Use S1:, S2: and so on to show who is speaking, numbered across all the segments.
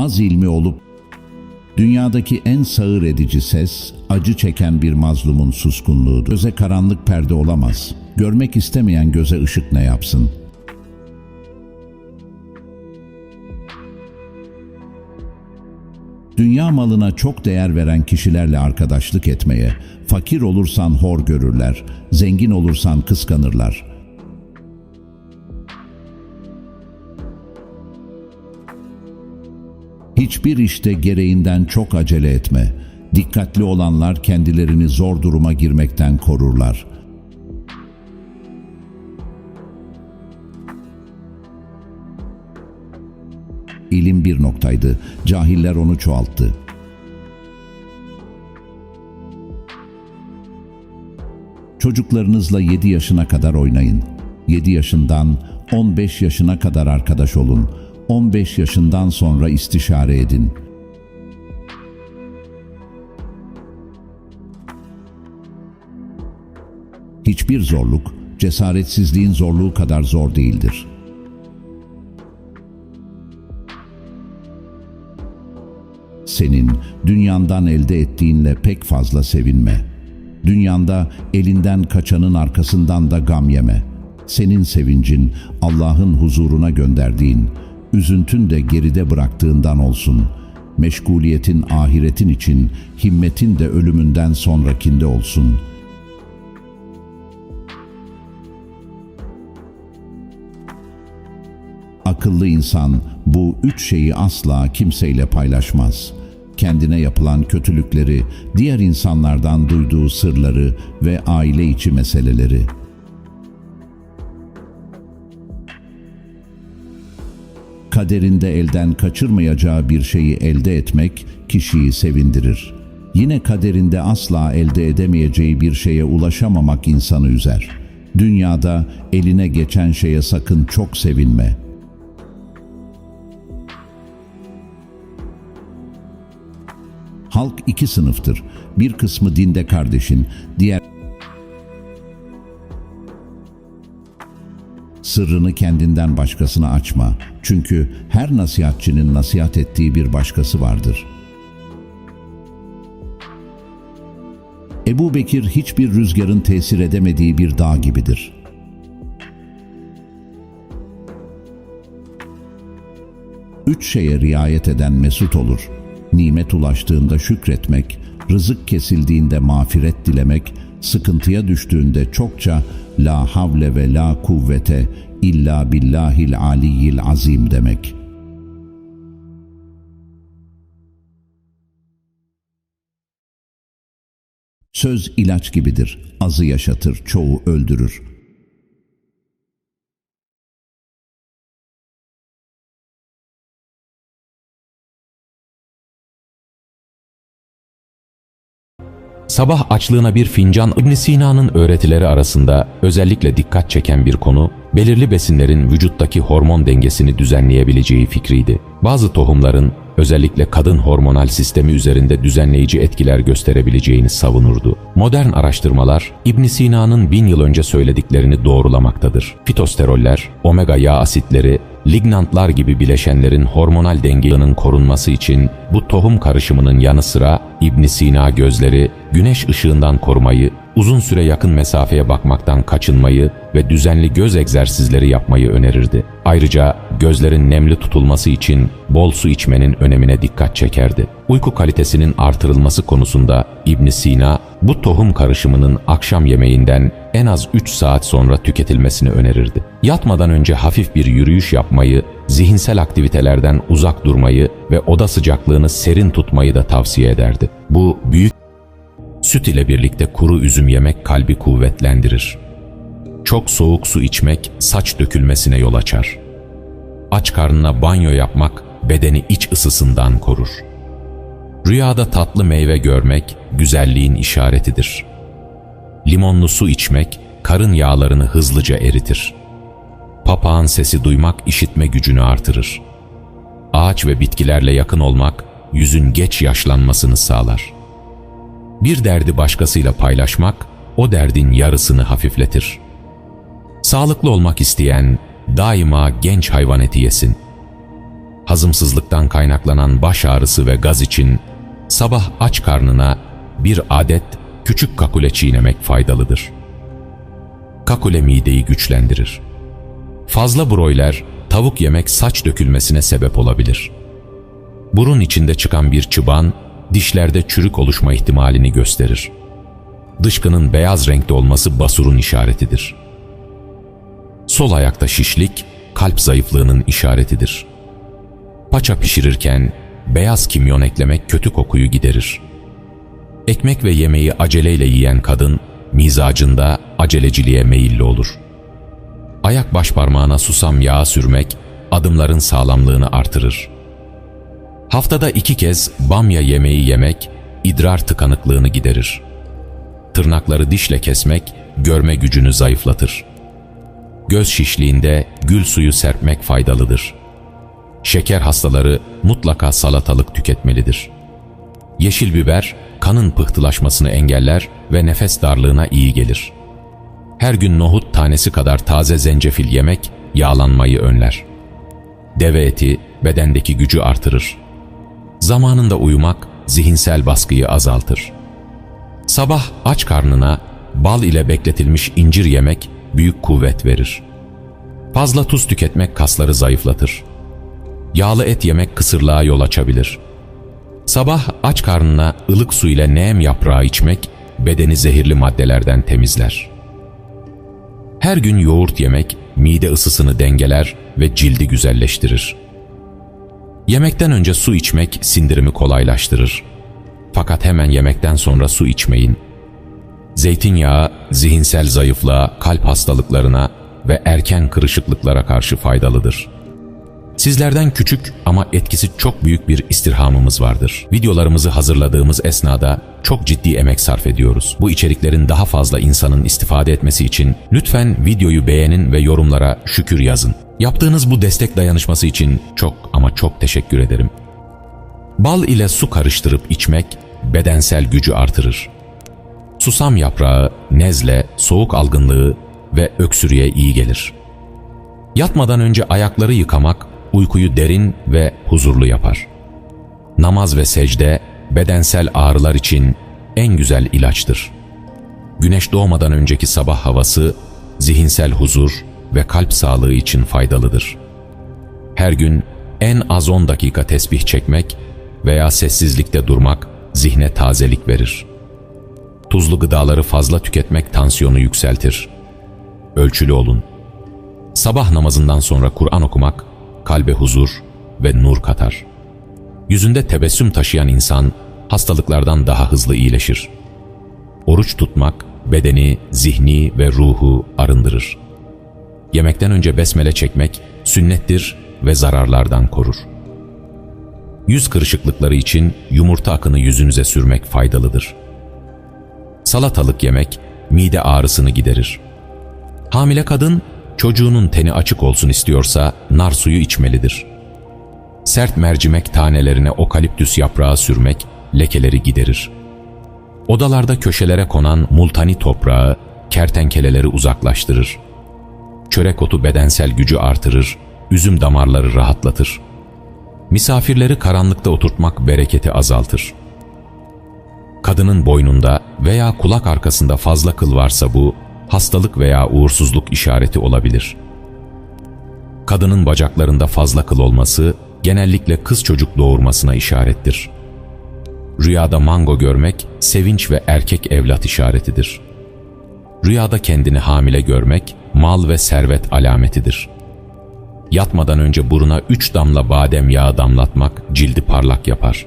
S1: az ilmi olup Dünyadaki en sağır edici ses, acı çeken bir mazlumun suskunluğudur. Göze karanlık perde olamaz. Görmek istemeyen göze ışık ne yapsın? Dünya malına çok değer veren kişilerle arkadaşlık etmeye, fakir olursan hor görürler, zengin olursan kıskanırlar. Hiçbir işte gereğinden çok acele etme. Dikkatli olanlar kendilerini zor duruma girmekten korurlar. İlim bir noktaydı, cahiller onu çoğalttı. Çocuklarınızla 7 yaşına kadar oynayın. 7 yaşından 15 yaşına kadar arkadaş olun. 15 yaşından sonra istişare edin. Hiçbir zorluk, cesaretsizliğin zorluğu kadar zor değildir. Senin dünyandan elde ettiğinle pek fazla sevinme. Dünyanda elinden kaçanın arkasından da gam yeme. Senin sevincin Allah'ın huzuruna gönderdiğin, üzüntün de geride bıraktığından olsun. Meşguliyetin ahiretin için, himmetin de ölümünden sonrakinde olsun. Akıllı insan bu üç şeyi asla kimseyle paylaşmaz. Kendine yapılan kötülükleri, diğer insanlardan duyduğu sırları ve aile içi meseleleri. Kaderinde elden kaçırmayacağı bir şeyi elde etmek kişiyi sevindirir. Yine kaderinde asla elde edemeyeceği bir şeye ulaşamamak insanı üzer. Dünyada eline geçen şeye sakın çok sevinme. Halk iki sınıftır. Bir kısmı dinde kardeşin, diğer Sırrını kendinden başkasına açma. Çünkü her nasihatçinin nasihat ettiği bir başkası vardır. Ebu Bekir hiçbir rüzgarın tesir edemediği bir dağ gibidir. Üç şeye riayet eden mesut olur. Nimet ulaştığında şükretmek, rızık kesildiğinde mağfiret dilemek, sıkıntıya düştüğünde çokça la havle ve la kuvvete illa billahil aliyyil azim demek. Söz ilaç gibidir. Azı yaşatır, çoğu öldürür.
S2: Sabah açlığına bir fincan İbn Sina'nın öğretileri arasında özellikle dikkat çeken bir konu, belirli besinlerin vücuttaki hormon dengesini düzenleyebileceği fikriydi. Bazı tohumların özellikle kadın hormonal sistemi üzerinde düzenleyici etkiler gösterebileceğini savunurdu. Modern araştırmalar İbn Sina'nın bin yıl önce söylediklerini doğrulamaktadır. Fitosteroller, omega yağ asitleri, lignantlar gibi bileşenlerin hormonal dengenin korunması için bu tohum karışımının yanı sıra İbn Sina gözleri güneş ışığından korumayı, uzun süre yakın mesafeye bakmaktan kaçınmayı ve düzenli göz egzersizleri yapmayı önerirdi. Ayrıca gözlerin nemli tutulması için bol su içmenin önemine dikkat çekerdi. Uyku kalitesinin artırılması konusunda İbn Sina bu tohum karışımının akşam yemeğinden en az 3 saat sonra tüketilmesini önerirdi. Yatmadan önce hafif bir yürüyüş yapmayı, zihinsel aktivitelerden uzak durmayı ve oda sıcaklığını serin tutmayı da tavsiye ederdi. Bu büyük Süt ile birlikte kuru üzüm yemek kalbi kuvvetlendirir. Çok soğuk su içmek saç dökülmesine yol açar. Aç karnına banyo yapmak bedeni iç ısısından korur. Rüyada tatlı meyve görmek güzelliğin işaretidir. Limonlu su içmek karın yağlarını hızlıca eritir. Papağan sesi duymak işitme gücünü artırır. Ağaç ve bitkilerle yakın olmak yüzün geç yaşlanmasını sağlar.'' Bir derdi başkasıyla paylaşmak, o derdin yarısını hafifletir. Sağlıklı olmak isteyen daima genç hayvan eti yesin. hazımsızlıktan kaynaklanan baş ağrısı ve gaz için sabah aç karnına bir adet küçük kakule çiğnemek faydalıdır. Kakule mideyi güçlendirir. Fazla broiler, tavuk yemek saç dökülmesine sebep olabilir. Burun içinde çıkan bir çıban, dişlerde çürük oluşma ihtimalini gösterir. Dışkının beyaz renkte olması basurun işaretidir. Sol ayakta şişlik, kalp zayıflığının işaretidir. Paça pişirirken beyaz kimyon eklemek kötü kokuyu giderir. Ekmek ve yemeği aceleyle yiyen kadın, mizacında aceleciliğe meyilli olur. Ayak baş parmağına susam yağı sürmek, adımların sağlamlığını artırır. Haftada iki kez bamya yemeği yemek, idrar tıkanıklığını giderir. Tırnakları dişle kesmek, görme gücünü zayıflatır. Göz şişliğinde gül suyu serpmek faydalıdır. Şeker hastaları mutlaka salatalık tüketmelidir. Yeşil biber, kanın pıhtılaşmasını engeller ve nefes darlığına iyi gelir. Her gün nohut tanesi kadar taze zencefil yemek, yağlanmayı önler. Deve eti, bedendeki gücü artırır. Zamanında uyumak, zihinsel baskıyı azaltır. Sabah aç karnına bal ile bekletilmiş incir yemek büyük kuvvet verir. Fazla tuz tüketmek kasları zayıflatır. Yağlı et yemek kısırlığa yol açabilir. Sabah aç karnına ılık su ile neem yaprağı içmek bedeni zehirli maddelerden temizler. Her gün yoğurt yemek mide ısısını dengeler ve cildi güzelleştirir. Yemekten önce su içmek sindirimi kolaylaştırır. Fakat hemen yemekten sonra su içmeyin. Zeytinyağı zihinsel zayıflığa, kalp hastalıklarına ve erken kırışıklıklara karşı faydalıdır. Sizlerden küçük ama etkisi çok büyük bir istirhamımız vardır. Videolarımızı hazırladığımız esnada çok ciddi emek sarf ediyoruz. Bu içeriklerin daha fazla insanın istifade etmesi için lütfen videoyu beğenin ve yorumlara şükür yazın. Yaptığınız bu destek dayanışması için çok ama çok teşekkür ederim. Bal ile su karıştırıp içmek bedensel gücü artırır. Susam yaprağı, nezle, soğuk algınlığı ve öksürüğe iyi gelir. Yatmadan önce ayakları yıkamak uykuyu derin ve huzurlu yapar. Namaz ve secde bedensel ağrılar için en güzel ilaçtır. Güneş doğmadan önceki sabah havası zihinsel huzur ve kalp sağlığı için faydalıdır. Her gün en az 10 dakika tesbih çekmek veya sessizlikte durmak zihne tazelik verir. Tuzlu gıdaları fazla tüketmek tansiyonu yükseltir. Ölçülü olun. Sabah namazından sonra Kur'an okumak kalbe huzur ve nur katar. Yüzünde tebessüm taşıyan insan hastalıklardan daha hızlı iyileşir. Oruç tutmak bedeni, zihni ve ruhu arındırır. Yemekten önce besmele çekmek sünnettir ve zararlardan korur. Yüz kırışıklıkları için yumurta akını yüzünüze sürmek faydalıdır. Salatalık yemek mide ağrısını giderir. Hamile kadın çocuğunun teni açık olsun istiyorsa nar suyu içmelidir. Sert mercimek tanelerine okaliptüs yaprağı sürmek lekeleri giderir. Odalarda köşelere konan multani toprağı kertenkeleleri uzaklaştırır. Çörek otu bedensel gücü artırır, üzüm damarları rahatlatır. Misafirleri karanlıkta oturtmak bereketi azaltır. Kadının boynunda veya kulak arkasında fazla kıl varsa bu, hastalık veya uğursuzluk işareti olabilir. Kadının bacaklarında fazla kıl olması genellikle kız çocuk doğurmasına işarettir. Rüyada mango görmek sevinç ve erkek evlat işaretidir. Rüyada kendini hamile görmek mal ve servet alametidir. Yatmadan önce buruna üç damla badem yağı damlatmak cildi parlak yapar.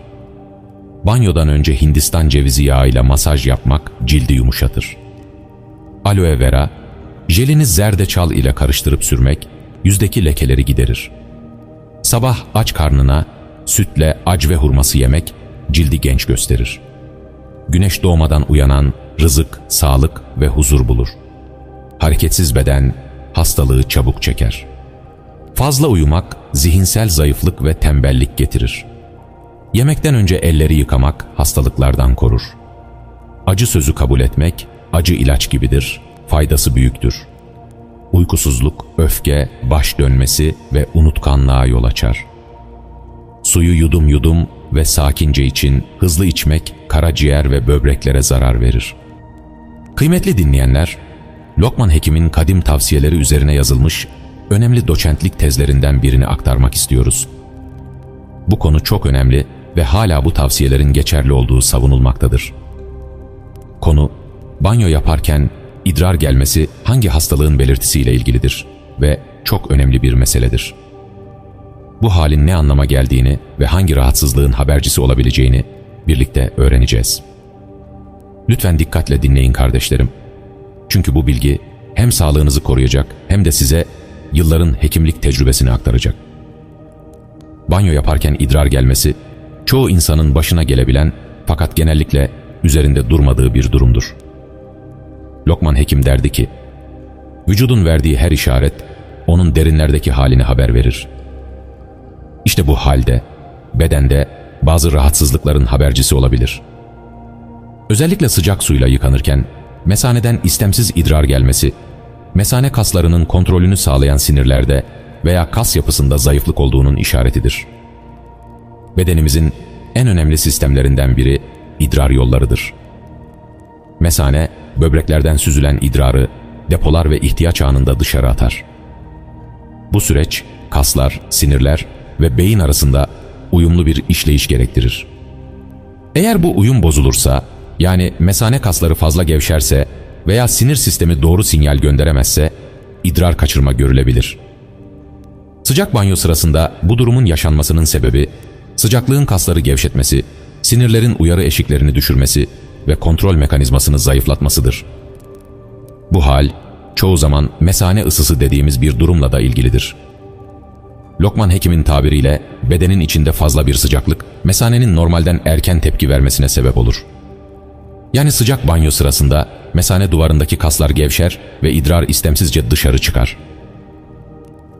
S2: Banyodan önce Hindistan cevizi yağıyla masaj yapmak cildi yumuşatır aloe vera, jelini zerdeçal ile karıştırıp sürmek yüzdeki lekeleri giderir. Sabah aç karnına sütle acve hurması yemek cildi genç gösterir. Güneş doğmadan uyanan rızık, sağlık ve huzur bulur. Hareketsiz beden hastalığı çabuk çeker. Fazla uyumak zihinsel zayıflık ve tembellik getirir. Yemekten önce elleri yıkamak hastalıklardan korur. Acı sözü kabul etmek acı ilaç gibidir, faydası büyüktür. Uykusuzluk, öfke, baş dönmesi ve unutkanlığa yol açar. Suyu yudum yudum ve sakince için hızlı içmek karaciğer ve böbreklere zarar verir. Kıymetli dinleyenler, Lokman Hekim'in kadim tavsiyeleri üzerine yazılmış önemli doçentlik tezlerinden birini aktarmak istiyoruz. Bu konu çok önemli ve hala bu tavsiyelerin geçerli olduğu savunulmaktadır. Konu, banyo yaparken idrar gelmesi hangi hastalığın belirtisiyle ilgilidir ve çok önemli bir meseledir. Bu halin ne anlama geldiğini ve hangi rahatsızlığın habercisi olabileceğini birlikte öğreneceğiz. Lütfen dikkatle dinleyin kardeşlerim. Çünkü bu bilgi hem sağlığınızı koruyacak hem de size yılların hekimlik tecrübesini aktaracak. Banyo yaparken idrar gelmesi, çoğu insanın başına gelebilen fakat genellikle üzerinde durmadığı bir durumdur. Lokman Hekim derdi ki, vücudun verdiği her işaret, onun derinlerdeki halini haber verir. İşte bu halde, bedende bazı rahatsızlıkların habercisi olabilir. Özellikle sıcak suyla yıkanırken, mesaneden istemsiz idrar gelmesi, mesane kaslarının kontrolünü sağlayan sinirlerde veya kas yapısında zayıflık olduğunun işaretidir. Bedenimizin en önemli sistemlerinden biri idrar yollarıdır. Mesane, böbreklerden süzülen idrarı depolar ve ihtiyaç anında dışarı atar. Bu süreç kaslar, sinirler ve beyin arasında uyumlu bir işleyiş gerektirir. Eğer bu uyum bozulursa, yani mesane kasları fazla gevşerse veya sinir sistemi doğru sinyal gönderemezse idrar kaçırma görülebilir. Sıcak banyo sırasında bu durumun yaşanmasının sebebi sıcaklığın kasları gevşetmesi, sinirlerin uyarı eşiklerini düşürmesi ve kontrol mekanizmasını zayıflatmasıdır. Bu hal çoğu zaman mesane ısısı dediğimiz bir durumla da ilgilidir. Lokman Hekim'in tabiriyle bedenin içinde fazla bir sıcaklık mesanenin normalden erken tepki vermesine sebep olur. Yani sıcak banyo sırasında mesane duvarındaki kaslar gevşer ve idrar istemsizce dışarı çıkar.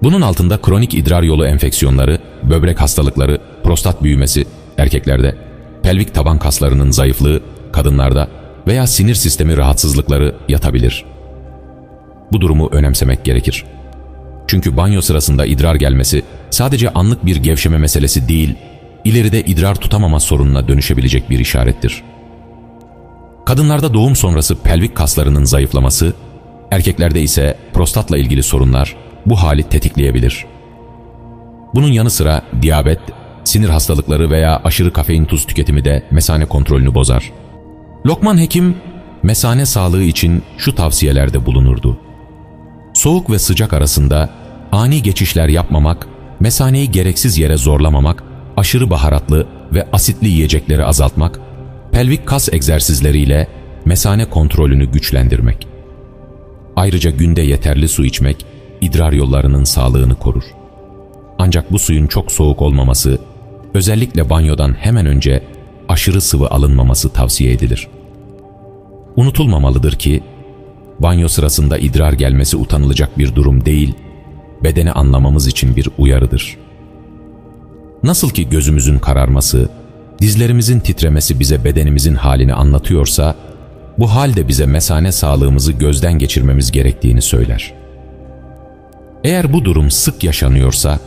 S2: Bunun altında kronik idrar yolu enfeksiyonları, böbrek hastalıkları, prostat büyümesi erkeklerde, pelvik taban kaslarının zayıflığı kadınlarda veya sinir sistemi rahatsızlıkları yatabilir. Bu durumu önemsemek gerekir. Çünkü banyo sırasında idrar gelmesi sadece anlık bir gevşeme meselesi değil, ileride idrar tutamama sorununa dönüşebilecek bir işarettir. Kadınlarda doğum sonrası pelvik kaslarının zayıflaması, erkeklerde ise prostatla ilgili sorunlar bu hali tetikleyebilir. Bunun yanı sıra diyabet, sinir hastalıkları veya aşırı kafein tuz tüketimi de mesane kontrolünü bozar. Lokman Hekim, mesane sağlığı için şu tavsiyelerde bulunurdu. Soğuk ve sıcak arasında ani geçişler yapmamak, mesaneyi gereksiz yere zorlamamak, aşırı baharatlı ve asitli yiyecekleri azaltmak, pelvik kas egzersizleriyle mesane kontrolünü güçlendirmek. Ayrıca günde yeterli su içmek, idrar yollarının sağlığını korur. Ancak bu suyun çok soğuk olmaması, özellikle banyodan hemen önce aşırı sıvı alınmaması tavsiye edilir. Unutulmamalıdır ki, banyo sırasında idrar gelmesi utanılacak bir durum değil, bedeni anlamamız için bir uyarıdır. Nasıl ki gözümüzün kararması, dizlerimizin titremesi bize bedenimizin halini anlatıyorsa, bu hal de bize mesane sağlığımızı gözden geçirmemiz gerektiğini söyler. Eğer bu durum sık yaşanıyorsa,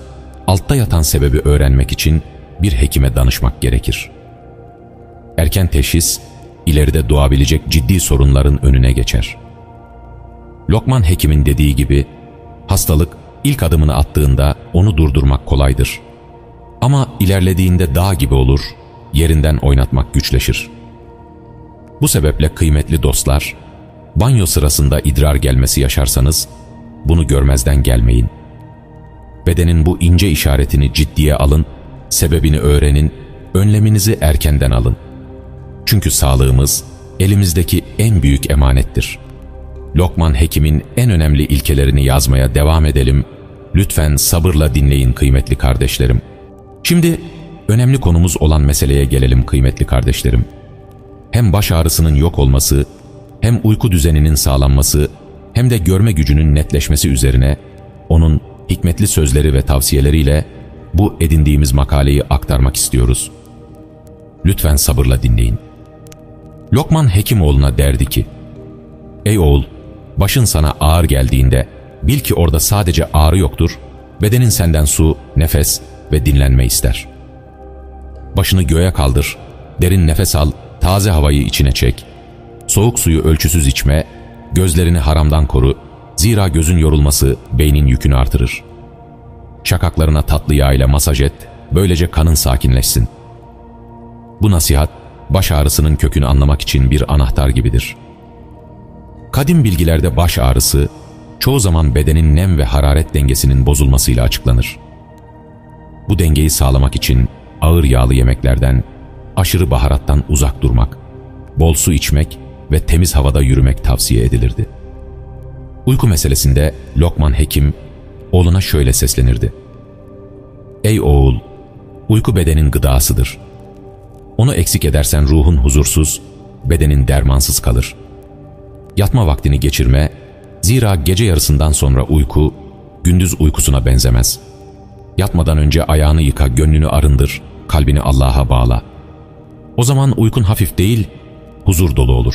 S2: altta yatan sebebi öğrenmek için bir hekime danışmak gerekir. Erken teşhis, ileride doğabilecek ciddi sorunların önüne geçer. Lokman Hekim'in dediği gibi, hastalık ilk adımını attığında onu durdurmak kolaydır. Ama ilerlediğinde dağ gibi olur, yerinden oynatmak güçleşir. Bu sebeple kıymetli dostlar, banyo sırasında idrar gelmesi yaşarsanız, bunu görmezden gelmeyin. Bedenin bu ince işaretini ciddiye alın, sebebini öğrenin, önleminizi erkenden alın. Çünkü sağlığımız elimizdeki en büyük emanettir. Lokman Hekim'in en önemli ilkelerini yazmaya devam edelim. Lütfen sabırla dinleyin kıymetli kardeşlerim. Şimdi önemli konumuz olan meseleye gelelim kıymetli kardeşlerim. Hem baş ağrısının yok olması, hem uyku düzeninin sağlanması, hem de görme gücünün netleşmesi üzerine onun hikmetli sözleri ve tavsiyeleriyle bu edindiğimiz makaleyi aktarmak istiyoruz. Lütfen sabırla dinleyin. Lokman Hekimoğlu'na derdi ki, Ey oğul, başın sana ağır geldiğinde bil ki orada sadece ağrı yoktur, bedenin senden su, nefes ve dinlenme ister. Başını göğe kaldır, derin nefes al, taze havayı içine çek. Soğuk suyu ölçüsüz içme, gözlerini haramdan koru. Zira gözün yorulması beynin yükünü artırır. Şakaklarına tatlı yağ ile masaj et, böylece kanın sakinleşsin. Bu nasihat, baş ağrısının kökünü anlamak için bir anahtar gibidir. Kadim bilgilerde baş ağrısı, çoğu zaman bedenin nem ve hararet dengesinin bozulmasıyla açıklanır. Bu dengeyi sağlamak için ağır yağlı yemeklerden, aşırı baharattan uzak durmak, bol su içmek ve temiz havada yürümek tavsiye edilirdi. Uyku meselesinde Lokman Hekim oğluna şöyle seslenirdi. Ey oğul, uyku bedenin gıdasıdır. Onu eksik edersen ruhun huzursuz, bedenin dermansız kalır. Yatma vaktini geçirme, zira gece yarısından sonra uyku, gündüz uykusuna benzemez. Yatmadan önce ayağını yıka, gönlünü arındır, kalbini Allah'a bağla. O zaman uykun hafif değil, huzur dolu olur.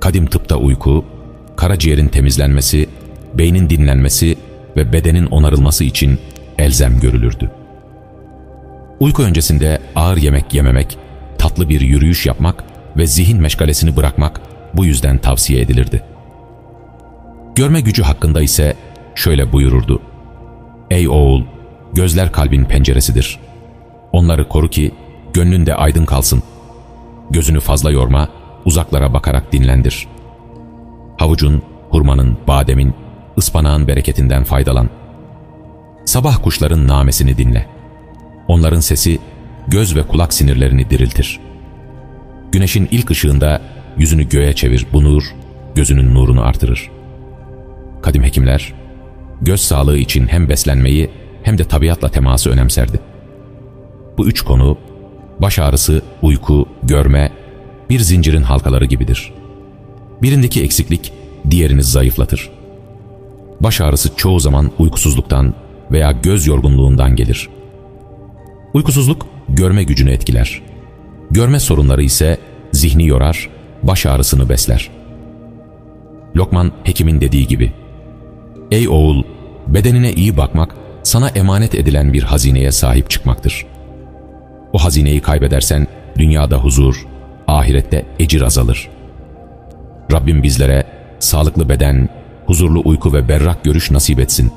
S2: Kadim tıpta uyku, karaciğerin temizlenmesi, beynin dinlenmesi ve bedenin onarılması için elzem görülürdü. Uyku öncesinde ağır yemek yememek, tatlı bir yürüyüş yapmak ve zihin meşgalesini bırakmak bu yüzden tavsiye edilirdi. Görme gücü hakkında ise şöyle buyururdu. Ey oğul, gözler kalbin penceresidir. Onları koru ki gönlünde aydın kalsın. Gözünü fazla yorma, uzaklara bakarak dinlendir. Havucun, hurmanın, bademin, ıspanağın bereketinden faydalan. Sabah kuşların namesini dinle. Onların sesi göz ve kulak sinirlerini diriltir. Güneşin ilk ışığında yüzünü göğe çevir, bu nur gözünün nurunu artırır. Kadim hekimler, göz sağlığı için hem beslenmeyi hem de tabiatla teması önemserdi. Bu üç konu, baş ağrısı, uyku, görme, bir zincirin halkaları gibidir. Birindeki eksiklik diğerini zayıflatır. Baş ağrısı çoğu zaman uykusuzluktan veya göz yorgunluğundan gelir. Uykusuzluk görme gücünü etkiler. Görme sorunları ise zihni yorar, baş ağrısını besler. Lokman hekimin dediği gibi, Ey oğul, bedenine iyi bakmak, sana emanet edilen bir hazineye sahip çıkmaktır. O hazineyi kaybedersen, dünyada huzur, ahirette ecir azalır. Rabbim bizlere sağlıklı beden, huzurlu uyku ve berrak görüş nasip etsin.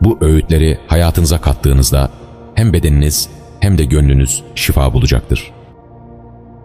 S2: Bu öğütleri hayatınıza kattığınızda hem bedeniniz hem de gönlünüz şifa bulacaktır.''